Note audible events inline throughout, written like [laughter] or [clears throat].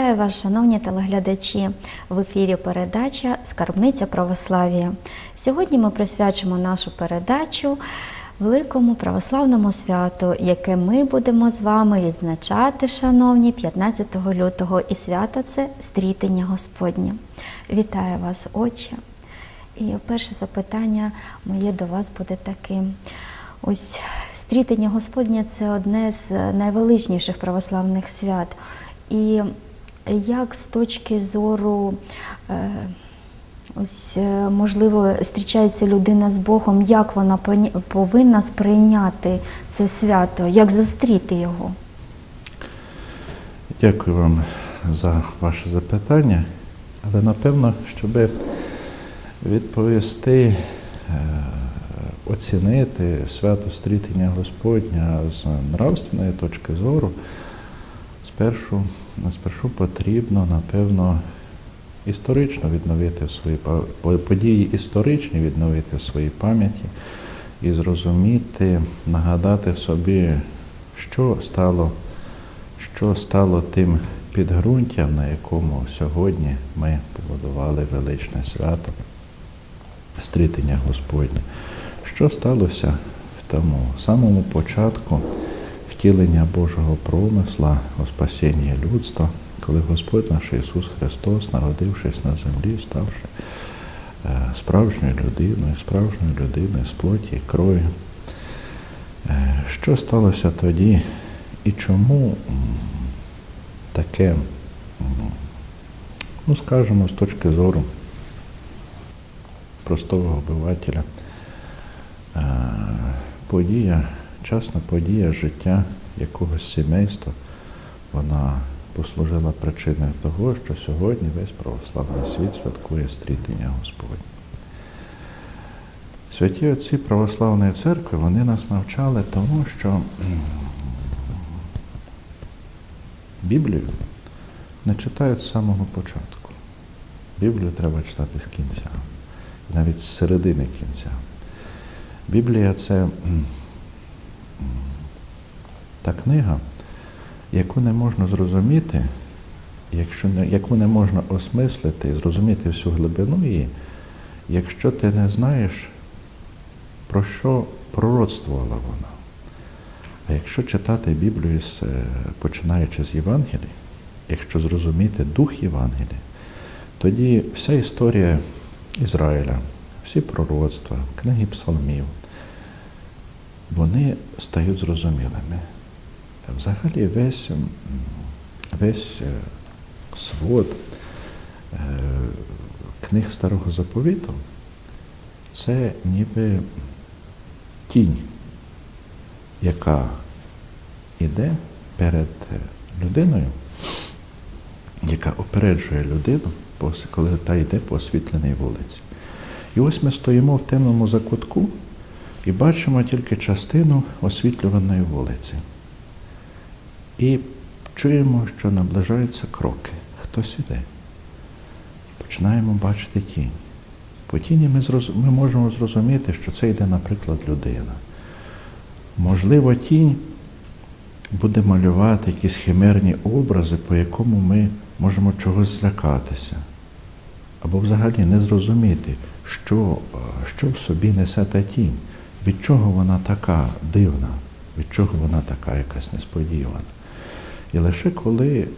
Вітаю вас, шановні телеглядачі! В ефірі передача Скарбниця православ'я. Сьогодні ми присвячимо нашу передачу великому православному святу, яке ми будемо з вами відзначати, шановні, 15 лютого. І свято це стрітення Господнє. Вітаю вас, Отче! І перше запитання моє до вас буде таким. Ось стрітення Господнє це одне з найвеличніших православних свят. І як з точки зору, е, ось, е, можливо, зустрічається людина з Богом, як вона повинна сприйняти це свято, як зустріти його? Дякую вам за ваше запитання, але напевно, щоб відповісти, е, оцінити свято стрітення Господня з нравственної точки зору, спершу, спершу потрібно, напевно, історично відновити в свої події історичні відновити в своїй пам'яті і зрозуміти, нагадати собі, що стало що стало тим підґрунтям, на якому сьогодні ми побудували величне свято, стрітення Господнє. Що сталося в тому самому початку втілення Божого промисла у спасінні людства, коли Господь наш Ісус Христос, народившись на землі, ставши е, справжньою людиною, справжньою людиною з плоті крові. Е, Що сталося тоді і чому таке, ну скажімо, з точки зору простого обивателя, е, подія, часна подія життя якогось сімейства, вона послужила причиною того, що сьогодні весь православний світ святкує стрітення Господнє. Святі отці православної церкви вони нас навчали тому, що Біблію не читають з самого початку. Біблію треба читати з кінця, навіть з середини кінця. Біблія це та книга, яку не можна зрозуміти, якщо не, яку не можна осмислити і зрозуміти всю глибину її, якщо ти не знаєш, про що пророцтвувала вона. А якщо читати Біблію, е, починаючи з Євангелії, якщо зрозуміти дух Євангелія, тоді вся історія Ізраїля, всі пророцтва, книги псалмів, вони стають зрозумілими. Взагалі весь, весь е, свод е, книг Старого Заповіту це ніби тінь яка йде перед людиною, яка опереджує людину, коли та йде по освітленій вулиці. І ось ми стоїмо в темному закутку і бачимо тільки частину освітлюваної вулиці. І чуємо, що наближаються кроки. Хтось іде. Починаємо бачити тінь. По тіні ми, зроз... ми можемо зрозуміти, що це йде, наприклад, людина. Можливо, тінь буде малювати якісь химерні образи, по якому ми можемо чогось злякатися, або взагалі не зрозуміти, що, що в собі несе та тінь, від чого вона така дивна, від чого вона така якась несподівана. І лише коли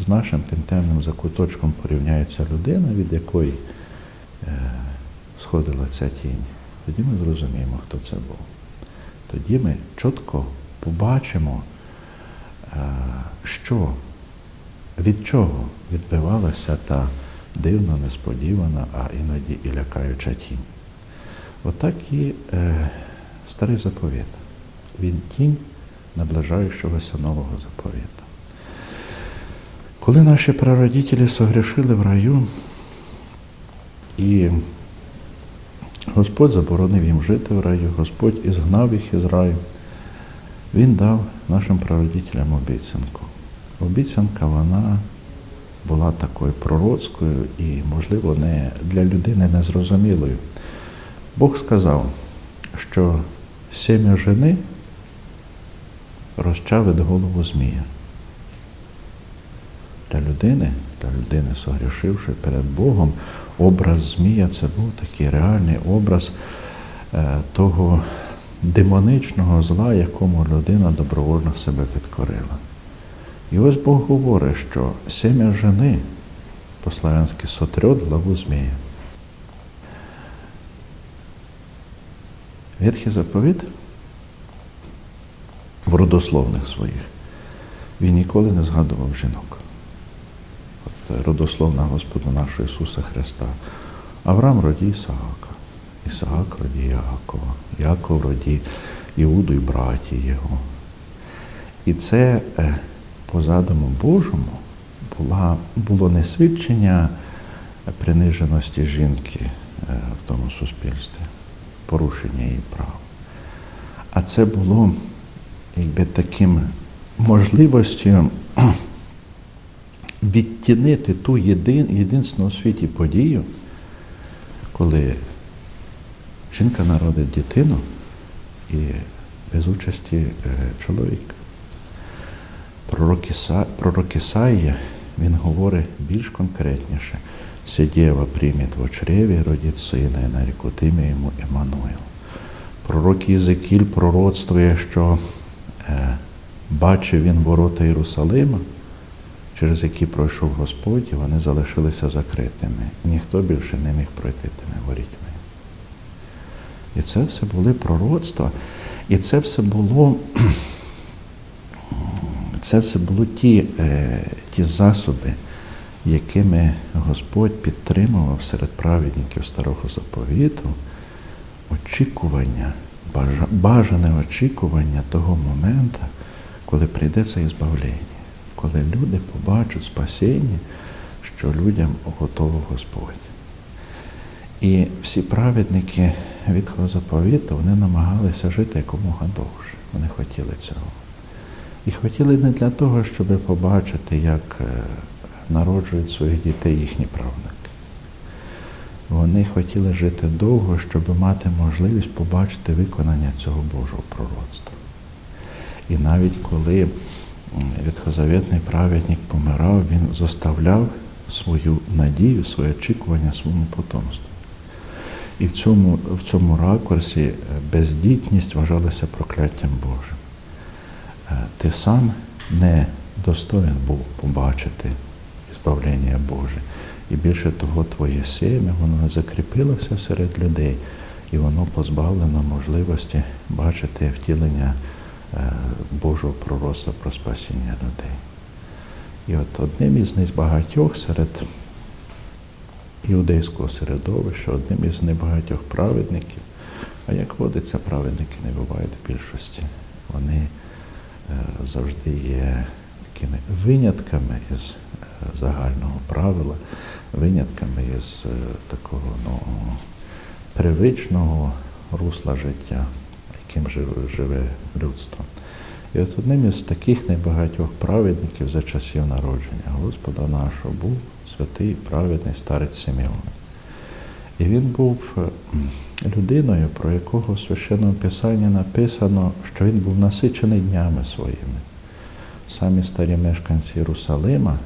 з нашим тим темним закуточком порівняється людина, від якої е, сходила ця тінь, тоді ми зрозуміємо, хто це був тоді ми чітко побачимо, е, що, від чого відбивалася та дивна, несподівана, а іноді і лякаюча тінь. Отак і е, старий заповіт. Він тінь наближаючогося нового заповіта. Коли наші прародителі согрішили в раю, і Господь заборонив їм жити в раю, Господь ізгнав їх із раю. Він дав нашим прародителям обіцянку. Обіцянка вона була такою пророцькою і, можливо, не для людини незрозумілою. Бог сказав, що сім'я жени розчавить голову змія. для людини, для людини, согрішивши перед Богом, образ Змія це був такий реальний образ е, того демоничного зла, якому людина добровольно себе підкорила. І ось Бог говорить, що сім'я жени по-славянськи сотрет главу змія. Ветхий заповіт в родословних своїх він ніколи не згадував жінок. От родословна Господа нашого Ісуса Христа. Авраам роді Ісаака, Ісаак роді Яакова, Яков роді Іуду і браті Його. І це е, по задуму Божому була, було не свідчення приниженості жінки е, в тому суспільстві, порушення її прав. А це було якби таким можливостю [clears throat] відтінити ту єдин, єдинственну у світі подію, коли жінка народить дитину і без участі е, чоловіка. Пророк Ісаїя, він говорить більш конкретніше. Сидєва приймет в чреві, родить сина, і нарікуть ім'я йому Еммануїл. Пророк Єзекіль пророцтвує, що е, бачив він ворота Єрусалима, через які пройшов Господь, і вони залишилися закритими. Ніхто більше не міг пройти тими ворітьми. І це все були пророцтва, і це все було, [clears throat] це все було ті, е, ті засоби, якими Господь підтримував серед праведників старого заповіту очікування, бажане очікування того моменту, коли прийде це ізбавлення, коли люди побачать спасіння, що людям готовий Господь. І всі праведники Ветхого заповіту вони намагалися жити якомога довше. Вони хотіли цього. І хотіли не для того, щоб побачити, як е, народжують своїх дітей їхні правнуки. Вони хотіли жити довго, щоб мати можливість побачити виконання цього Божого пророцтва. І навіть коли м, праведник помирав, він заставляв свою надію, своє очікування своєму потомству. І в цьому, в цьому ракурсі е, бездітність вважалася прокляттям Божим. Е, Ти сам не достоин був побачити збавлення Боже. І більше того, твоє сім'я, воно закріпилося серед людей, і воно позбавлено можливості бачити втілення е, Божого пророцтва про спасіння людей. І от одним із небагатьох серед іудейського середовища, одним із небагатьох праведників, а як водиться, праведники не бувають в більшості. Вони е, завжди є такими винятками із загального правила, винятками із е, такого ну, привичного русла життя, яким живе, людство. І от одним із таких небагатьох праведників за часів народження Господа нашого був святий праведний старець Симеон. І він був е, людиною, про якого в священному писанні написано, що він був насичений днями своїми. Самі старі мешканці Єрусалима,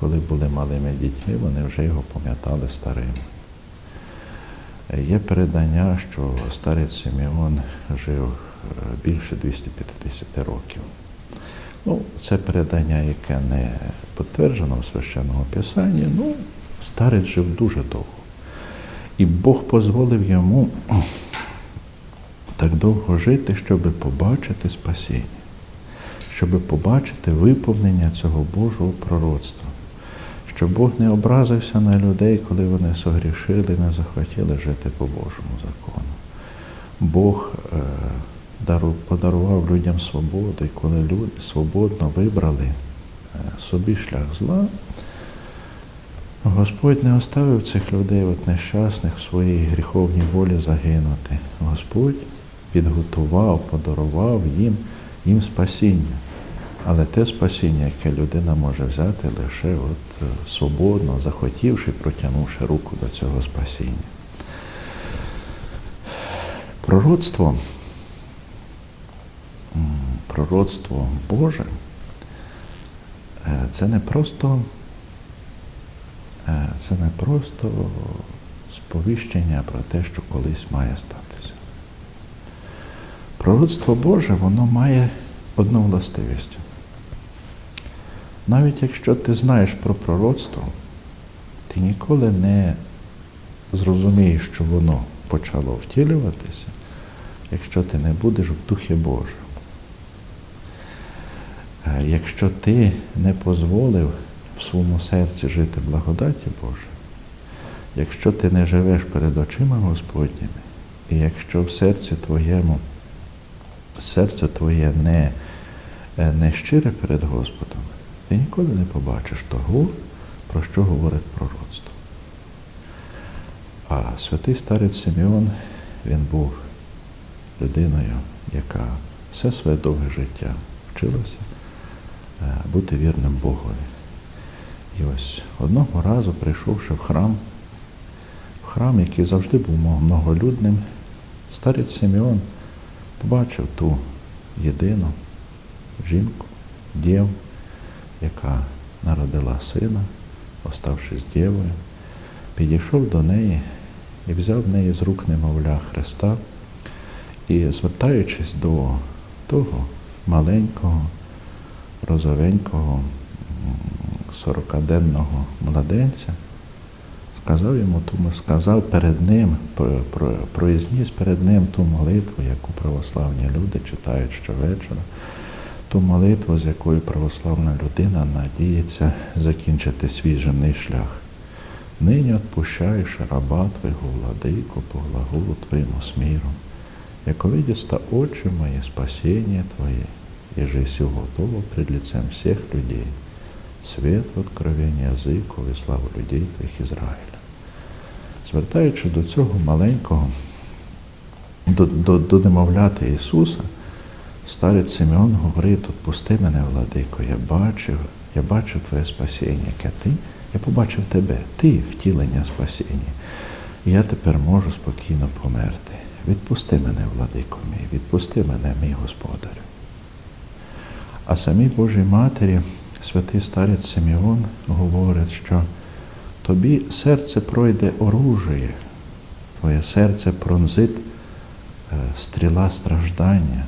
коли були малими дітьми, вони вже його пам'ятали старим. Є передання, що старець Симеон жив е, більше 250 років. Ну, це передання, яке не підтверджено в священному писанні, ну, старець жив дуже довго. І Бог дозволив йому так довго жити, щоб побачити спасіння, щоб побачити виповнення цього Божого пророцтва, щоб Бог не образився на людей, коли вони согрішили, не захотіли жити по Божому закону. Бог е, дару- подарував людям свободу, і коли люди свободно вибрали е, собі шлях зла, Господь не оставив цих людей, от нещасних, в своїй гріховній волі загинути. Господь підготував, подарував їм, їм спасіння. Але те спасіння, яке людина може взяти лише от, е, свободно, захотівши, протягнувши руку до цього спасіння. Пророцтво, пророцтво Боже е, це не просто це не просто сповіщення про те, що колись має статися. Пророцтво Боже, воно має одну властивість. Навіть якщо ти знаєш про пророцтво, ти ніколи не зрозумієш, що воно почало втілюватися, якщо ти не будеш в Духі Божому. Е, Якщо ти не дозволив в своєму серці жити благодаті Божої, якщо ти не живеш перед очима Господніми, і якщо в серці твоєму серце твоє не, е, не щире перед Господом, ти ніколи не побачиш того, про що говорить пророцтво. А святий старець Симеон, він був людиною, яка все своє довге життя вчилася е, бути вірним Богові. І ось одного разу, прийшовши в храм, в храм, який завжди був многолюдним, старець Симеон побачив ту єдину жінку, діву, яка народила сина, оставшись дівою, підійшов до неї і взяв в неї з рук немовля Христа. І, звертаючись до того маленького, розовенького, сорокаденного младенця, сказав йому ту, сказав перед ним, про- про- произніс перед ним ту молитву, яку православні люди читають щовечора, ту молитву, з якою православна людина надіється закінчити свій земний шлях. Нині отпущаєш раба Твого, владико, по глаголу Твоєму с миром, як очі мої спасіння Твоє, и жизнь готова пред лицем всех людей, свет в откровенні язику і славу людей Твоїх Ізраїля. Звертаючи до цього маленького, до, до, до немовляти Ісуса, старець Симеон говорить, отпусти мене, владико, я бачив, я бачив Твоє спасіння, яке ти, я побачив тебе, ти втілення спасіння. І я тепер можу спокійно померти. Відпусти мене, владико мій, відпусти мене, мій Господарю. А самій Божій Матері святий старець Симеон говорить, що тобі серце пройде оружіє, твоє серце пронзить е, стріла страждання.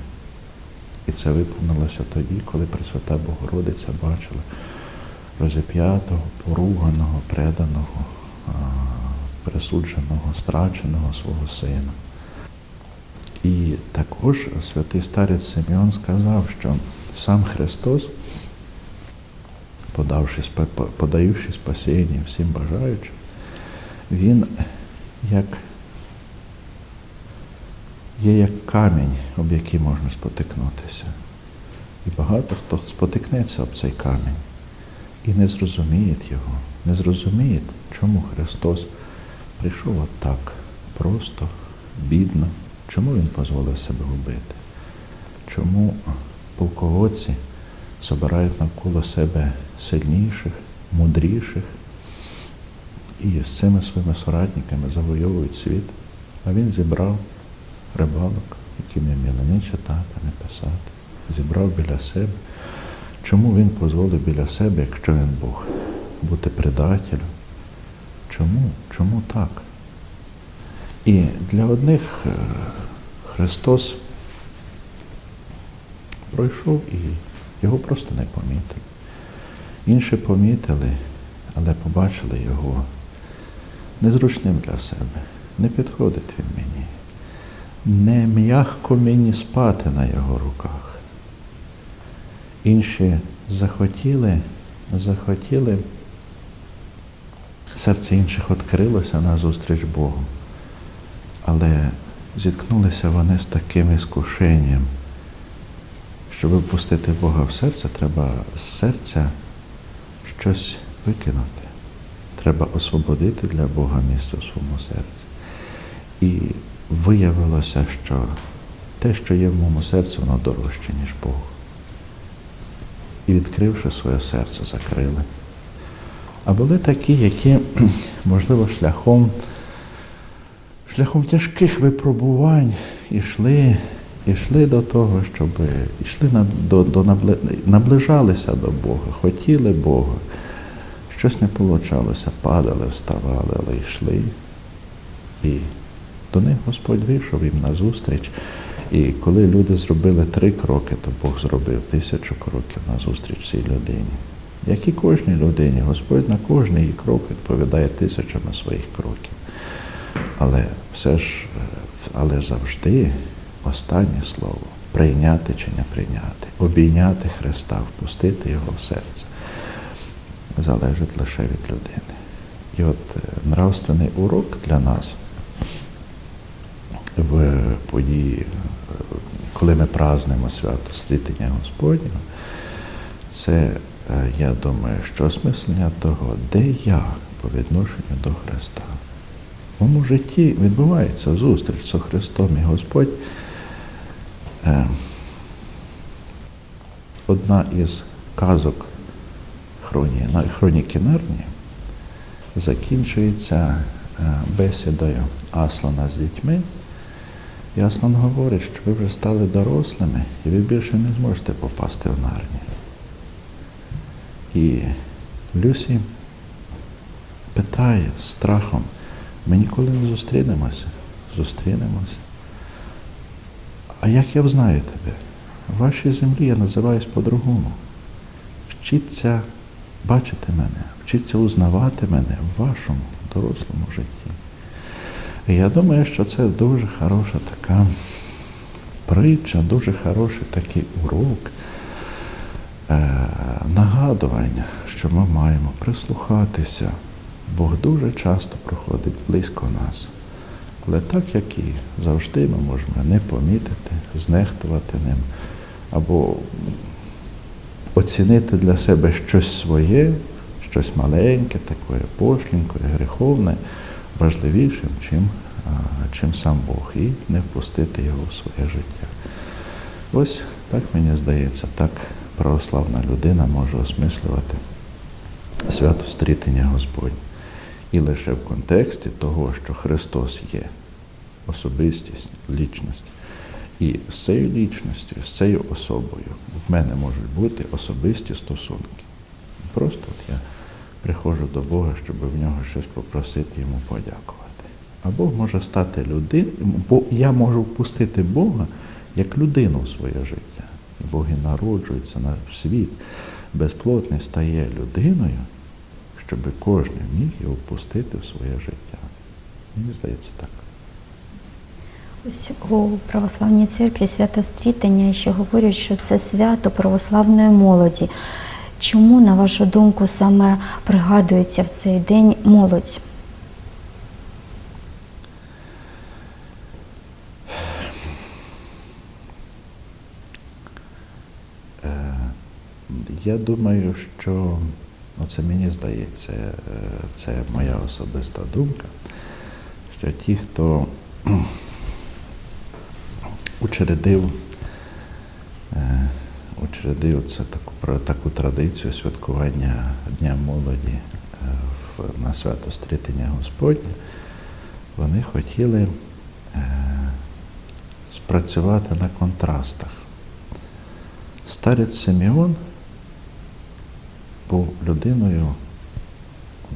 І це виповнилося тоді, коли Пресвята Богородиця бачила розіп'ятого, поруганого, преданого, присудженого, страченого свого сина. І також святий старець Симеон сказав, що сам Христос, подавши, подаючи спасіння всім бажаючим, Він як, є як камінь, об який можна спотикнутися. І багато хто спотикнеться об цей камінь і не зрозуміє його, не зрозуміє, чому Христос прийшов отак, просто, бідно, чому Він дозволив себе вбити, чому полководці збирають навколо себе сильніших, мудріших і з цими своїми соратниками завойовують світ, а він зібрав рибалок, які не вміли ні читати, ні писати, зібрав біля себе. Чому він дозволив біля себе, якщо він Бог, бути предателем? Чому? Чому так? І для одних е, Христос пройшов і його просто не помітили. Інші помітили, але побачили його незручним для себе. Не підходить він. Не м'ягко мені спати на його руках. Інші захотіли, захотіли, серце інших відкрилося назустріч Богу. Але зіткнулися вони з таким іскушенням. Щоб впустити Бога в серце, треба з серця щось викинути. Треба освободити для Бога місце в своєму серці. І виявилося, що те, що є в моєму серці, воно дорожче, ніж Бог. І відкривши своє серце, закрили. А були такі, які, [clears throat] можливо, шляхом, шляхом тяжких випробувань ішли, ішли до того, щоб ішли на, до, до наближалися до Бога, хотіли Бога, щось не получалося, падали, вставали, але йшли. І до них Господь вийшов їм на зустріч. І коли люди зробили три кроки, то Бог зробив тисячу кроків на зустріч цій людині. Як і кожній людині, Господь на кожний крок відповідає тисячами своїх кроків. Але все ж, е, але завжди останнє слово прийняти чи не прийняти, обійняти Христа, впустити Його в серце, залежить лише від людини. І от е, нравственний урок для нас в події, коли ми празднуємо свято Світення Господнього, це, е, я думаю, що осмислення того, де я по відношенню до Христа. В моєму житті відбувається зустріч з Христом і Господь. е, Одна із казок хроні, хроніки Нарнії закінчується е, бесідою Аслана з дітьми. Аслан говорить, що ви вже стали дорослими і ви більше не зможете попасти в Нарнію. І Люсі питає з страхом, ми ніколи не зустрінемося. Зустрінемося. А як я взнаю тебе? В вашій землі я називаюсь по-другому. Вчіться бачити мене, вчіться узнавати мене в вашому дорослому житті. Я думаю, що це дуже хороша така притча, дуже хороший такий урок, е, нагадування, що ми маємо прислухатися. Бог дуже часто проходить близько нас. Але так, як і завжди, ми можемо не помітити, знехтувати ним, або оцінити для себе щось своє, щось маленьке, таке пошленьке, греховне, важливішим, чим, чим сам Бог, і не впустити його в своє життя. Ось так мені здається, так православна людина може осмислювати свято стрітення Господнє. І лише в контексті того, що Христос є особистість, лічність. І з цією лічністю, з цією особою в мене можуть бути особисті стосунки. Просто от я приходжу до Бога, щоб в нього щось попросити йому подякувати. А Бог може стати людиною, бо я можу впустити Бога як людину в своє життя. І Бог і народжується на світ, безплотний стає людиною, щоб кожен міг його впустити в своє життя. Мені здається так. Ось у православній церкві свято стрітення ще говорять, що це свято православної молоді. Чому, на вашу думку, саме пригадується в цей день молодь? Е, Я думаю, що ну, це мені здається, е, це моя особиста думка, що ті, хто [clears throat] учредив, учредив це таку, про таку традицію святкування Дня молоді е, в, на свято Стрітення Господнє, вони хотіли е, спрацювати на контрастах. Старець Симеон був людиною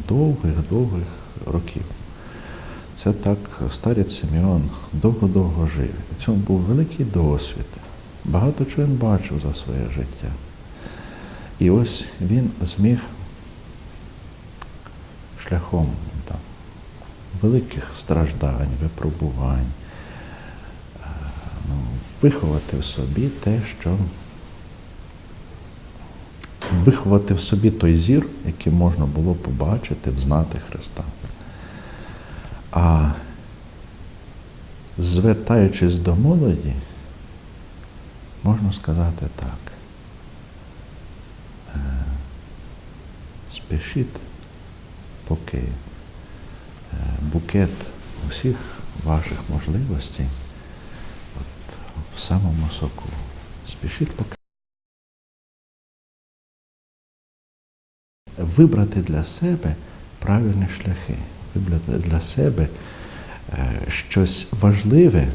довгих-довгих років. Це так старець Симеон довго-довго жив. У цьому був великий досвід. Багато чого він бачив за своє життя. І ось він зміг шляхом там, великих страждань, випробувань, е, ну, виховати в собі те, що виховати в собі той зір, який можна було побачити, взнати Христа. А звертаючись до молоді, можна сказати так. е, Спішіть, поки е, букет усіх ваших можливостей от, в самому соку. Спішіть, поки. вибрати для себе правильні шляхи, вибрати для себе е, щось важливе,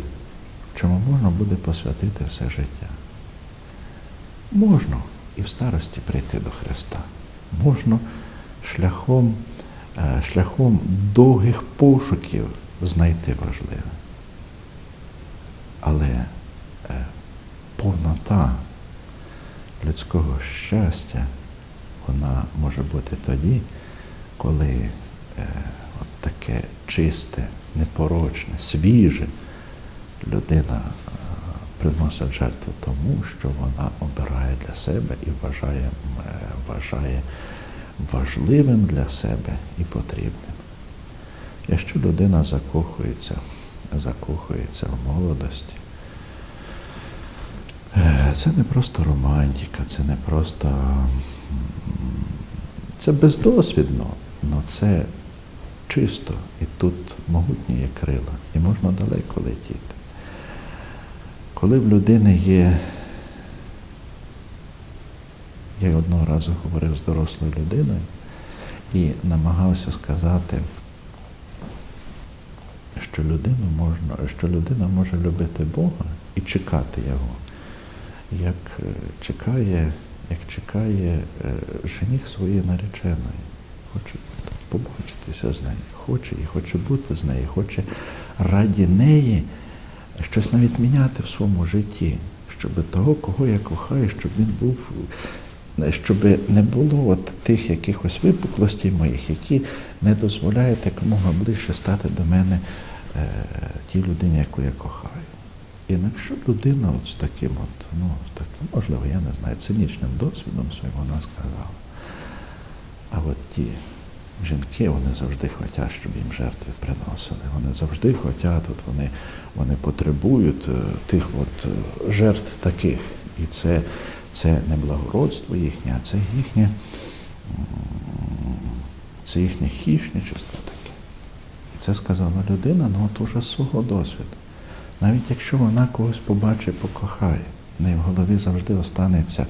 чому можна буде посвятити все життя. Можна і в старості прийти до Христа. Можна шляхом, е, шляхом довгих пошуків знайти важливе. Але е, повнота людського щастя, вона може бути тоді, коли е, от таке чисте, непорочне, свіже людина е, приносить жертву тому, що вона обирає для себе і вважає, е, вважає важливим для себе і потрібним. Якщо людина закохується, закохується в молодості, е, це не просто романтика, це не просто це бездосвідно, але це чисто, і тут могутні є крила, і можна далеко летіти. Коли в людини є, я одного разу говорив з дорослою людиною і намагався сказати, що людину можна, що людина може любити Бога і чекати Його, як е, чекає, як чекає е, жених своєї нареченої. Хоче побачитися з нею, хоче і хоче бути з нею, хоче раді неї щось навіть міняти в своєму житті, щоб того, кого я кохаю, щоб він був, щоб не було от тих якихось випуклостей моїх, які не дозволяють якомога ближче стати до мене е, тій людині, яку я кохаю. І якщо людина от з таким, от, ну, так, можливо, я не знаю, цинічним досвідом своїм вона сказала. А от ті жінки, вони завжди хочуть, щоб їм жертви приносили. Вони завжди хочуть, от вони, вони потребують е, тих от е, жертв таких. І це, це не благородство їхнє, а це їхнє, це їхнє хищничество таке. І це сказала людина, ну от уже з свого досвіду. Навіть якщо вона когось побачить, покохає, в неї в голові завжди останеться,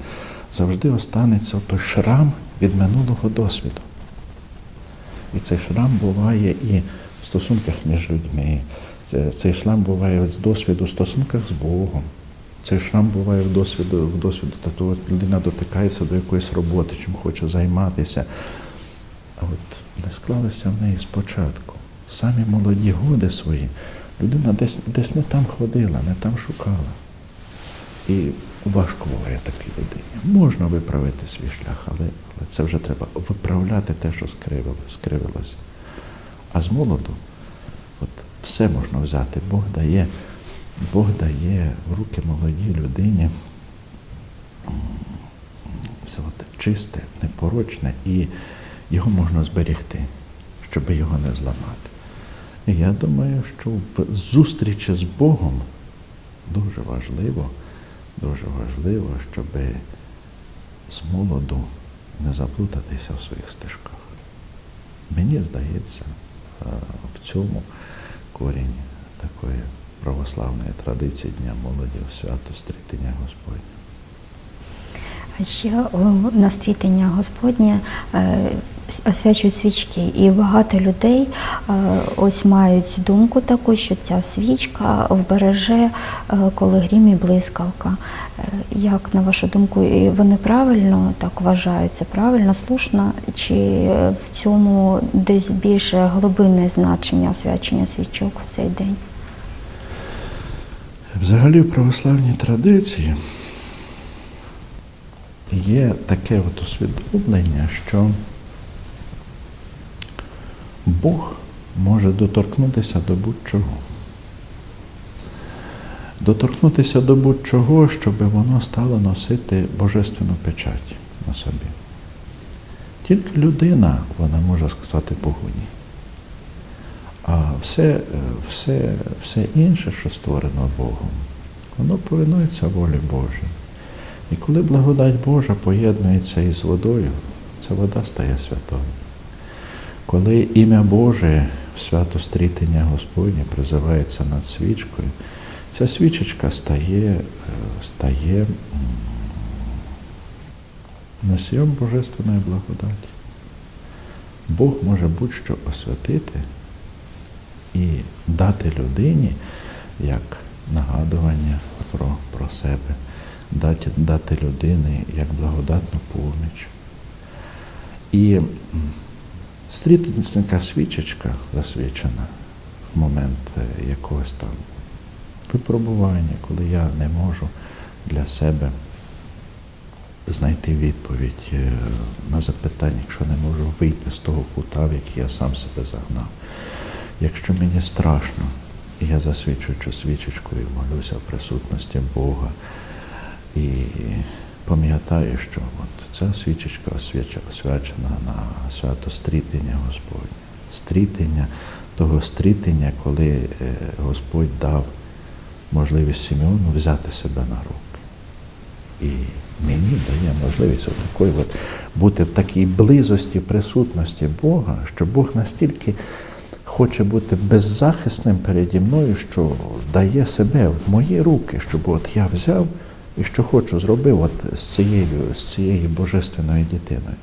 завжди останеться той шрам від минулого досвіду. І цей шрам буває і в стосунках між людьми. Цей шрам буває з досвіду в стосунках з Богом. Цей шрам буває в досвіду, в досвіду того, от людина дотикається до якоїсь роботи, чим хоче займатися. А от не склалося в неї спочатку. Самі молоді годи свої, людина десь, десь не там ходила, не там шукала. І важко буває такій людині. Можна виправити свій шлях, але, але це вже треба виправляти те, що скривило, скривилося. А з молоду от все можна взяти. Бог дає, Бог дає в руки молодій людині все от чисте, непорочне, і його можна зберегти, щоб його не зламати. І я думаю, що в зустрічі з Богом дуже важливо, дуже важливо, щоб з молоду не заплутатися в своїх стежках. Мені здається, в цьому корінь такої православної традиції Дня молоді в свято стрітення Господня. А ще на стрітення Господнє е, освячують свічки, і багато людей е, ось мають думку таку, що ця свічка вбереже, е, коли грім і блискавка. Е, Як на вашу думку, вони правильно так вважають? Це правильно, слушно, чи в цьому десь більше глибинне значення освячення свічок в цей день? Взагалі в православній традиції є таке от усвідомлення, що Бог може доторкнутися до будь-чого. Доторкнутися до будь-чого, щоб воно стало носити божественну печать на собі. Тільки людина, вона може сказати Богу ні. А все, е, все, все інше, що створено Богом, воно повинується волі Божій. І коли благодать Божа поєднується із водою, ця вода стає святою. Коли ім'я Боже в свято стрітення Господнє призивається над свічкою, ця свічечка стає, е, стає носієм Божественної благодаті. Бог може будь-що освятити і дати людині як нагадування про, про себе, дати, дати людині як благодатну поміч. І м, свічечка засвічена в момент е, якогось там випробування, коли я не можу для себе знайти відповідь е, на запитання, якщо не можу вийти з того кута, в який я сам себе загнав. Якщо мені страшно, і я засвічую цю свічечку і молюся в присутності Бога, і пам'ятаю, що от ця свічечка освячена на свято стрітення Господнє. Стрітення, того стрітення, коли е, Господь дав можливість Симеону взяти себе на руки. І мені дає можливість от такої от бути в такій близості, присутності Бога, що Бог настільки хоче бути беззахисним переді мною, що дає себе в мої руки, щоб от я взяв і що хочу зробив от з цією, з цією божественною дитиною.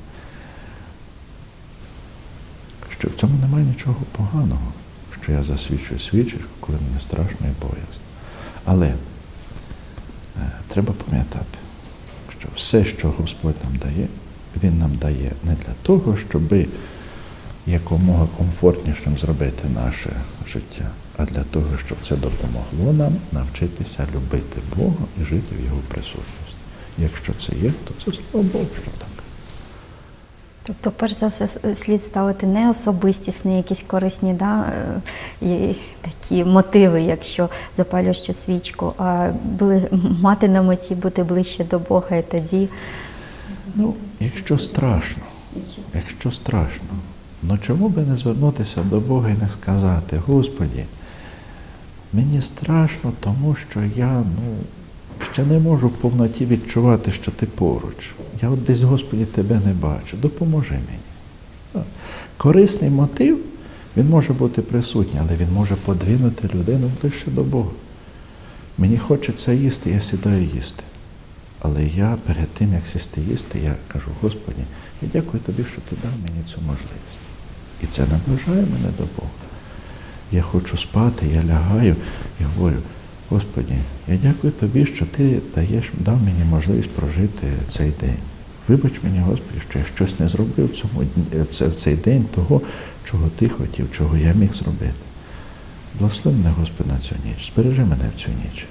Що в цьому немає нічого поганого, що я засвідчую свічечку, коли мені страшно і боязно. Але е, треба пам'ятати, що все, що Господь нам дає, Він нам дає не для того, щоби якомога комфортнішим зробити наше життя, а для того, щоб це допомогло нам навчитися любити Бога і жити в Його присутності. Якщо це є, то це слава Богу, що так. Тобто, перш за все, слід ставити не особистісні, якісь корисні да, е, і такі мотиви, якщо запалюєш свічку, а мати на меті бути ближче до Бога, і тоді Ну, якщо страшно, якщо страшно, ну чому би не звернутися до Бога і не сказати, Господі, мені страшно, тому що я ну, ще не можу в повноті відчувати, що ти поруч. Я от десь, Господі, тебе не бачу. Допоможи мені. Корисний мотив, він може бути присутній, але він може подвинути людину ближче до Бога. Мені хочеться їсти, я сідаю їсти. Але я перед тим, як сісти їсти, я кажу, Господі, я дякую тобі, що ти дав мені цю можливість. І це наближає мене до Бога. Я хочу спати, я лягаю і говорю, Господі, я дякую тобі, що ти даєш, дав мені можливість прожити цей день. Вибач мені, Господи, що я щось не зробив в цьому в цей день того, чого ти хотів, чого я міг зробити. Благослови мене, Господи, на цю ніч. Збережи мене в цю ніч.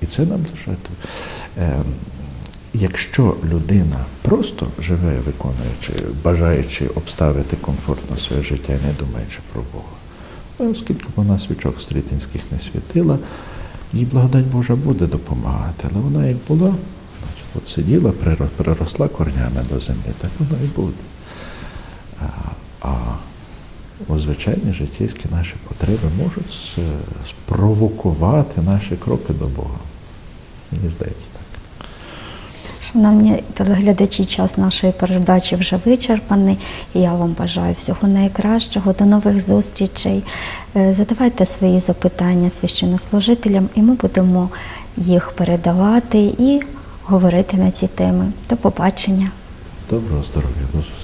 І це нам лише. Якщо людина просто живе, виконуючи, бажаючи обставити комфортно своє життя, не думаючи про Бога, ну, оскільки вона свічок стрітинських не світила, їй благодать Божа буде допомагати. Але вона як була, от сиділа, приро- приросла корнями до землі, так воно і буде. А, у звичайні життєвські наші потреби можуть спровокувати наші кроки до Бога. Мені здається так. Шановні телеглядачі, час нашої передачі вже вичерпаний. Я вам бажаю всього найкращого. До нових зустрічей. Е, Задавайте свої запитання священнослужителям, і ми будемо їх передавати і говорити на ці теми. До побачення. Доброго здоров'я, до зустрічі.